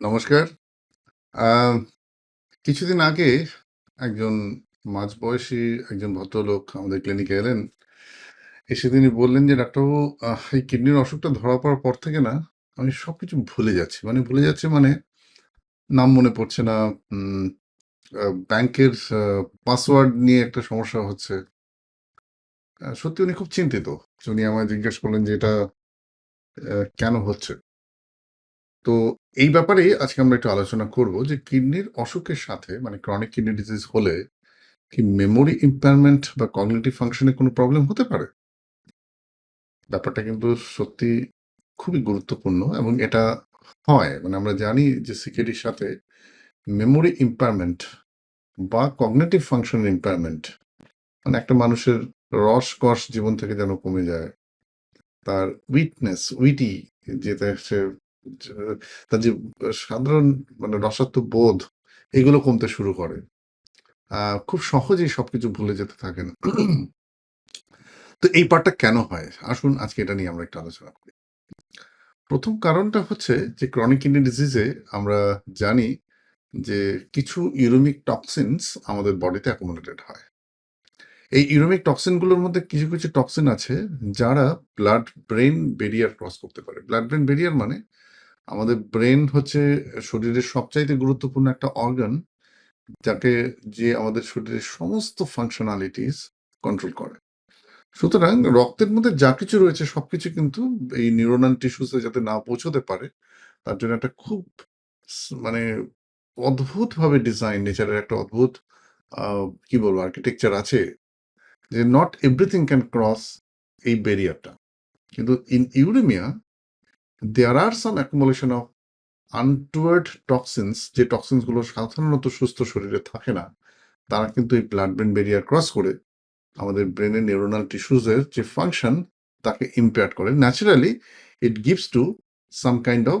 নমস্কার। কিছুদিন আগে একজন মাঝবয়সী একজন ভদ্রলোক আমাদের ক্লিনিকে এলেন। এসে তিনি বললেন যে, "ডাক্তারবাবু এই কিডনির অসুখটা ধরা পড়ার পর থেকে না আমি সবকিছু ভুলে যাচ্ছি। মানে ভুলে যাচ্ছি মানে নাম মনে পড়ছে না, ব্যাংকের পাসওয়ার্ড নিয়ে একটা সমস্যা হচ্ছে।" সত্যি উনি খুব চিন্তিত। উনি আমায় জিজ্ঞেস করলেন যে, "এটা কেন হচ্ছে?" তো এই ব্যাপারে আজকে আমরা একটু আলোচনা করব যে কিডনির অসুখের সাথে মানে ক্রনিক কিডনি ডিজিজ হলে কি মেমোরি ইম্পেয়ারমেন্ট বা কগনিটিভ ফাংশনে কোনো প্রবলেম হতে পারে? ব্যাপারটা কিন্তু সত্যি খুবই গুরুত্বপূর্ণ এবং এটা হয়। মানে আমরা জানি যে সিকেডির সাথে মেমোরি ইম্পেয়ারমেন্ট বা কগনেটিভ ফাংশন ইম্পেয়ারমেন্ট মানে একটা মানুষের রস-কস জীবন থেকে যেন কমে যায়। তার উইটনেস, উইটি যেটা সে তার যে সাধারণ মানে রসত্ব বোধ এগুলো কমতে শুরু করে। খুব সহজেই সবকিছু ভুলে যেতে থাকেন। তো এই পার্টটা কেন হয়? আসুন আজকে এটা নিয়ে আমরা একটু আলোচনা করি। ১ম কারণটা হচ্ছে যে ক্রনিক কিডনি ডিজিজে আমরা জানি যে কিছু ইউরোমিক টক্সিনস আমাদের বডিতে অ্যাকুমুলেটেড হয়। এই ইউরোমিক টক্সিনগুলোর মধ্যে কিছু, কিছু টক্সিন আছে যারা ব্লাড ব্রেন ব্যারিয়ার ক্রস করতে পারে। ব্লাড ব্রেন ব্যারিয়ার মানে আমাদের ব্রেন হচ্ছে শরীরের সবচাইতে গুরুত্বপূর্ণ একটা অর্গান যাকে যে আমাদের শরীরের সমস্ত ফাংশনালিটিস কন্ট্রোল করে। সুতরাং রক্তের মধ্যে যা কিছু রয়েছে, সবকিছু কিন্তু এই নিউরোনাল টিস্যুস যাতে না পৌঁছতে পারে, তার জন্য একটা খুব মানে অদ্ভুতভাবে ডিজাইন নেচারের একটা অদ্ভুত কি বলব আর্কিটেকচার আছে যে নট এভরিথিং ক্যান ক্রস এই ব্যারিয়ারটা। কিন্তু in uraemia there are some accumulation of untoward toxins যে টক্সিনসগুলো সাধারণত সুস্থ শরীরে থাকে না। তারা কিন্তু এই ব্লাড ব্রেন ব্যারিয়ার ক্রস করে আমাদের ব্রেনের নিউরনাল টিস্যুস এর যে ফাংশন তাকে ইম্পেয়ার্ড করে। Naturally it gives to some kind of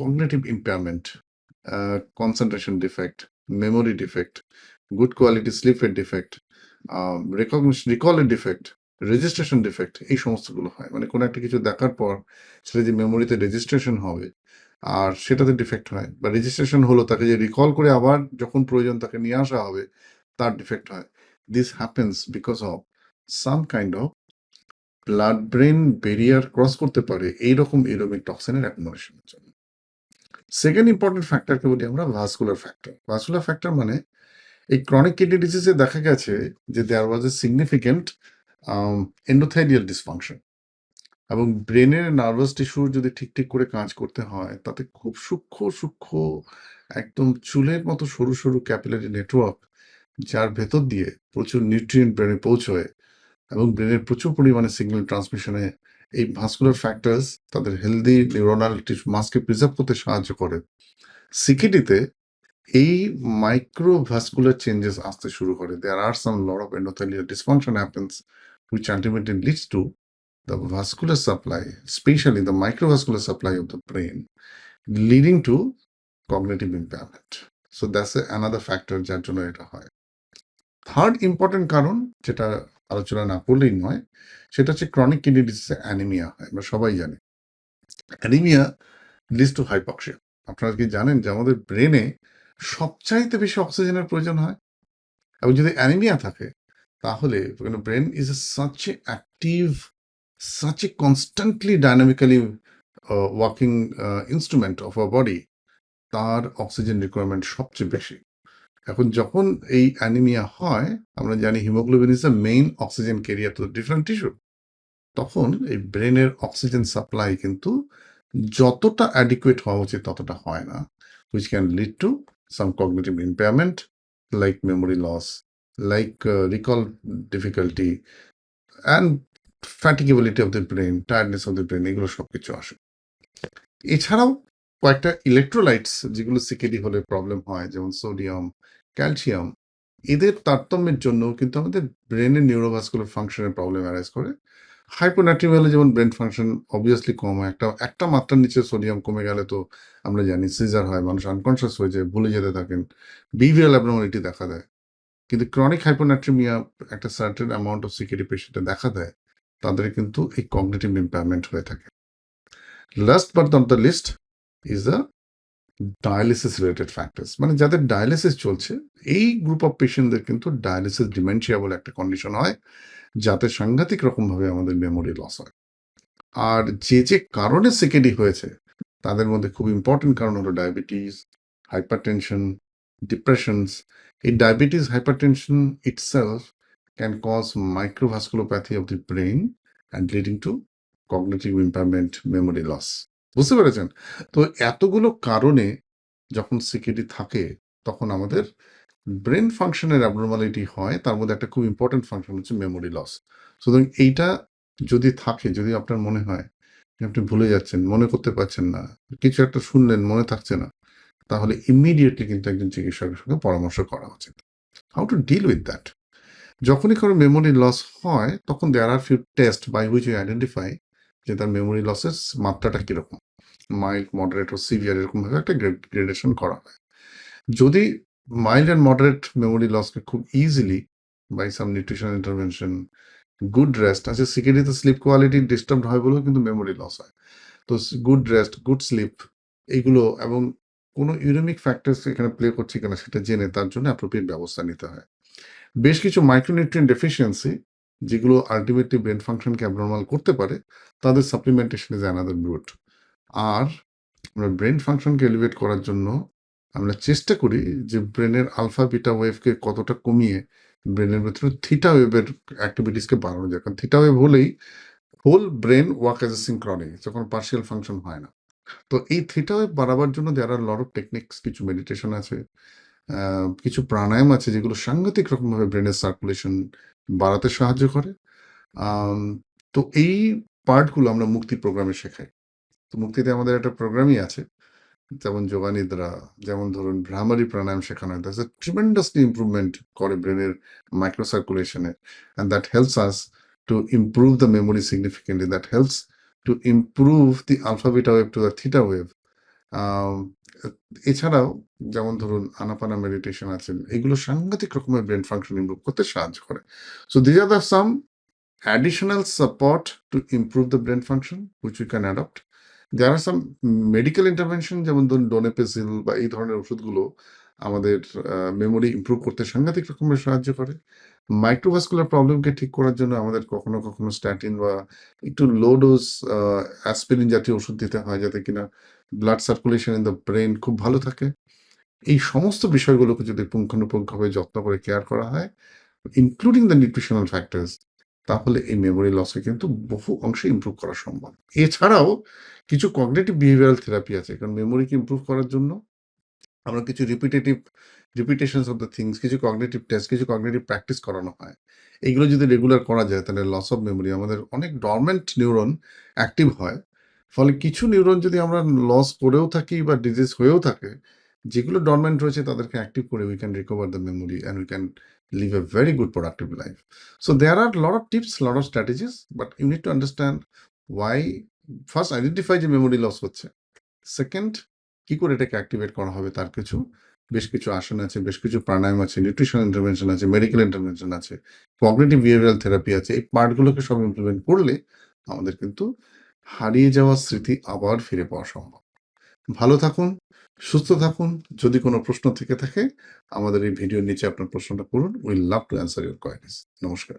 cognitive impairment, concentration defect, memory defect, good quality স্লিপের ডিফেক্ট, রিকগনিশন রিকল এর ডিফেক্ট, রেজিস্ট্রেশন ডিফেক্ট এই সমস্তগুলো হয়। মানে কোনো একটা কিছু দেখার পর সেটা যে মেমোরিতে রেজিস্ট্রেশন হবে আর সেটাতে ডিফেক্ট হয় বা রেজিস্ট্রেশন হলো তাকে যে রিকল করে আবার যখন প্রয়োজন তাকে নিয়ে আসা হবে, তার ডিফেক্ট হয়। This happens because of some kind of blood brain barrier cross করতে পারে এইরকম ইউরেমিক টক্সিনের অ্যাকুমুলেশন জন্য। সেকেন্ড ইম্পোর্টেন্ট ফ্যাক্টরকে বলি আমরা ভাস্কুলার ফ্যাক্টর। ভাস্কুলার ফ্যাক্টর মানে এই ক্রনিক কিডনি ডিজিজে দেখা গেছে যে there was a significant um endothelial dysfunction এবং ব্রেনের নার্ভাস টিস্যুর যদি ঠিক, ঠিক করে কাজ করতে হয় তাতে খুব সূক্ষ্ম, সূক্ষ্ম একদম চুলের মতো সরু, সরু ক্যাপিলারি নেটওয়ার্ক যার ভেতর দিয়ে প্রচুর নিউট্রিয়েন্ট ব্রেনে পৌঁছয় এবং ব্রেনের প্রচুর পরিমাণে সিগন্যাল ট্রান্সমিশনে এই ভাস্কুলার ফ্যাক্টরস তাদের হেলদি নিউরনাল টিস্যু মাসকে প্রিজার্ভ করতে সাহায্য করে। সিকিডিতে এই মাইক্রো ভাস্কুলার চেঞ্জেস আসতে শুরু করে। There are some lot of endothelial dysfunction happens which ultimately leads to the vascular supply, especially the microvascular supply of the brain, leading to cognitive impairment. So that's a another factor যার জন্য এটা হয়। Third important কারণ যেটা আলোচনা না করলেই নয় সেটা হচ্ছে ক্রনিক কিডনি ডিজিজে অ্যানিমিয়া হয়। আমরা সবাই জানি। Anaemia leads to hypoxia. আপনারা কি জানেন যে আমাদের ব্রেনে সবচাইতে বেশি অক্সিজেনের প্রয়োজন হয়? এবং যদি অ্যানিমিয়া থাকে তাহলে brain is a such a active, such a constantly dynamically a working a instrument of our body তার অক্সিজেন রিকোয়ারমেন্ট সবচেয়ে বেশি। এখন যখন এই অ্যানিমিয়া হয় আমরা জানি haemoglobin is the main oxygen carrier to different tissue. তখন এই ব্রেনের অক্সিজেন সাপ্লাই কিন্তু যতটা অ্যাডিকুয়েট হওয়া উচিত ততটা হয় না। which can lead to some cognitive impairment like memory loss, like uh, recall difficulty and fatigability of the brain, tiredness of the brain এগুলো সবকিছু আসে। এছাড়াও কয়েকটা ইলেক্ট্রোলাইটস যেগুলো সিকেডি হলে প্রবলেম হয় যেমন সোডিয়াম, ক্যালসিয়াম এদের তারতম্যের জন্য কিন্তু আমাদের ব্রেনের নিউরোভাস্কুলার ফাংশনের প্রবলেম অ্যারাইজ করে। হাইপোনাট্রিমিয়া হলে যেমন ব্রেন ফাংশন অবভিয়াসলি কম হয়। একটা, একটা মাত্রার নিচে সোডিয়াম কমে গেলে তো আমরা জানি সিজার হয়, মানুষ আনকনসিয়াস হয়ে যায়, ভুলে যেতে থাকেন। বিহেভিয়ারাল অ্যাবনর্মালিটি দেখা দেয়। কিন্তু ক্রনিক হাইপোনাট্রিমিয়া একটা সার্টেন অ্যামাউন্ট অফ সিকেডি পেশেন্টে দেখা দেয়। তাদের কিন্তু এই কগনিটিভ ইম্পেয়ারমেন্ট হয়ে থাকে। Last but not the least is the dialysis related factors মানে যাদের ডায়ালিসিস চলছে, এই গ্রুপ অফ পেশেন্টদের কিন্তু ডায়ালিসিস ডিমেনশিয়া বলে একটা কন্ডিশন হয়, যাতে সাংঘাতিক রকমভাবে আমাদের মেমোরি লস হয় আর যে যে কারণে সিকেডি হয়েছে, তাদের মধ্যে খুব ইম্পর্টেন্ট কারণ হলো ডায়াবেটিস হাইপারটেনশন ডিপ্রেশনস এই diabetes hypertension itself can cause microvasculopathy of the brain and leading to cognitive impairment memory loss বুঝতে পেরেছেন? তো এতগুলো কারণে যখন সিকেডি থাকে, তখন আমাদের ব্রেন ফাংশনের অ্যাবনর্মালিটি হয়, তার মধ্যে একটা খুব ইম্পর্টেন্ট ফাংশন হচ্ছে মেমোরি লস সুতরাং এইটা যদি থাকে, যদি আপনার মনে হয় আপনি ভুলে যাচ্ছেন, মনে করতে পারছেন না, কিছু একটা শুনলেন, মনে থাকছে না তাহলে ইমিডিয়েটলি কিন্তু একজন চিকিৎসকের সঙ্গে পরামর্শ করা উচিত। How to deal with that যখনই কারও মেমোরি লস হয়, তখন there are few test by which you identify যে তার মেমোরি লসের মাত্রাটা কীরকম। মাইল্ড মডারেট ও সিভিয়ার এরকমভাবে একটা গ্রেডেশন করা হয়। যদি মাইল্ড অ্যান্ড মডারেট মেমোরি লসকে খুব easily by some nutrition intervention good rest আছে সিকিডিতে স্লিপ কোয়ালিটি ডিস্টার্ব হয় বলেও কিন্তু মেমোরি লস হয়। তো গুড রেস্ট গুড স্লিপ এইগুলো এবং কোনো ইউরেমিক ফ্যাক্টরস এখানে প্লে করছে কিনা সেটা জেনে তার জন্য অ্যাপ্রোপ্রিয়েট ব্যবস্থা নিতে হয়। বেশ কিছু মাইক্রোনিউট্রিয়েন্ট ডেফিসিয়েন্সি যেগুলো আলটিমেটলি ব্রেন ফাংশনকে অ্যাবনর্মাল করতে পারে, তাদের সাপ্লিমেন্টেশন ইজ অ্যানাদার রুট আর আমরা ব্রেন ফাংশনকে এলিভেট করার জন্য আমরা চেষ্টা করি যে ব্রেনের আলফা বিটা ওয়েভকে কতটা কমিয়ে ব্রেনের ভেতরে থিটা ওয়েভের অ্যাক্টিভিটিসকে বাড়ানো যায়। কারণ থিটা ওয়েভ হলেই whole brain work as a synchronic যখন পার্শিয়াল ফাংশন হয় না। তো এই থিটা বাড়াবার জন্য there are lot of techniques কিছু মেডিটেশন আছে কিছু প্রাণায়াম আছে যেগুলো সাংঘাতিক রকমভাবে ব্রেনের সার্কুলেশন বাড়াতে সাহায্য করে। তো এই পার্টগুলো আমরা মুক্তি প্রোগ্রামে শেখাই। তো মুক্তিতে আমাদের একটা প্রোগ্রামই আছে, যেমন যোগানিদ্রা যেমন ধরুন ভ্রামারি প্রাণায়াম শেখানো হয়। দ্যাটস ট্রিমেন্ডাসলি ইম্প্রুভমেন্ট করে ব্রেনের micro সার্কুলেশনে and that helps us to improve the memory significantly that helps to improve the alpha beta wave to the theta wave এছাড়াও, যেমন ধরুন আনাপানা মেডিটেশন আছে, এগুলো সাংঘাতিক রকমের ব্রেন ফাংশন ইমপ্রুভ করতে সাহায্য করে। So these are the some additional support to improve the brain function which we can adopt. There are some medical intervention যেমন ধরুন ডোনেপেসিল বা এই ধরনের ওষুধগুলো আমাদের মেমোরি ইমপ্রুভ করতে সাংঘাতিক রকমের সাহায্য করে। মাইক্রোভাস্কুলার প্রবলেমকে ঠিক করার জন্য আমাদের কখনো কখনো স্ট্যাটিন বা একটু লো ডোজ অ্যাসপিরিন জাতীয় ওষুধ দিতে হয় যাতে কিনা blood circulation in the brain খুব ভালো থাকে। এই সমস্ত বিষয়গুলোকে যদি পুঙ্খানুপুঙ্খভাবে যত্ন করে কেয়ার করা হয় ইনক্লুডিং দ্য নিউট্রিশনাল ফ্যাক্টরস তাহলে এই মেমোরি লসকে কিন্তু বহু অংশে ইমপ্রুভ করা সম্ভব। এছাড়াও কিছু কগনেটিভ বিহেভিয়ারাল থেরাপি আছে, কারণ মেমোরিকে ইম্প্রুভ করার জন্য আমরা কিছু repetitive repetitions of the things কিছু কগনেটিভ টেস্ট কিছু কগনেটিভ প্র্যাকটিস করানো হয়। এইগুলো যদি রেগুলার করা যায় তাহলে লস অফ মেমোরি আমাদের অনেক ডরমেন্ট নিউরন অ্যাক্টিভ হয়। ফলে কিছু নিউরন যদি আমরা লস করেও থাকি বা ডিজিজ হয়েও থাকে যেগুলো ডরমেন্ট রয়েছে তাদেরকে অ্যাক্টিভ করে we can recover the memory and we can live a very good productive life so there are a lot tips tips, a strategies but you need to understand why first identify যে memory loss হচ্ছে। Second কি করে এটাকে activate করা হবে? তার কিছু, বেশ কিছু আসন আছে, বেশ কিছু প্রাণায়াম আছে নিউট্রিশন ইন্টারভেনশন আছে মেডিকেল ইন্টারভেনশন আছে কগনেটিভ বিহেভিয়ারাল থেরাপি আছে। এই পার্টগুলোকে সব ইমপ্লিমেন্ট করলে আমাদের কিন্তু হারিয়ে যাওয়া স্মৃতি আবার ফিরে পাওয়া সম্ভব। ভালো থাকুন, সুস্থ থাকুন। যদি কোনো প্রশ্ন থেকে থাকে, আমাদের এই ভিডিওর নিচে আপনার প্রশ্নটা করুন will love to answer your queries নমস্কার।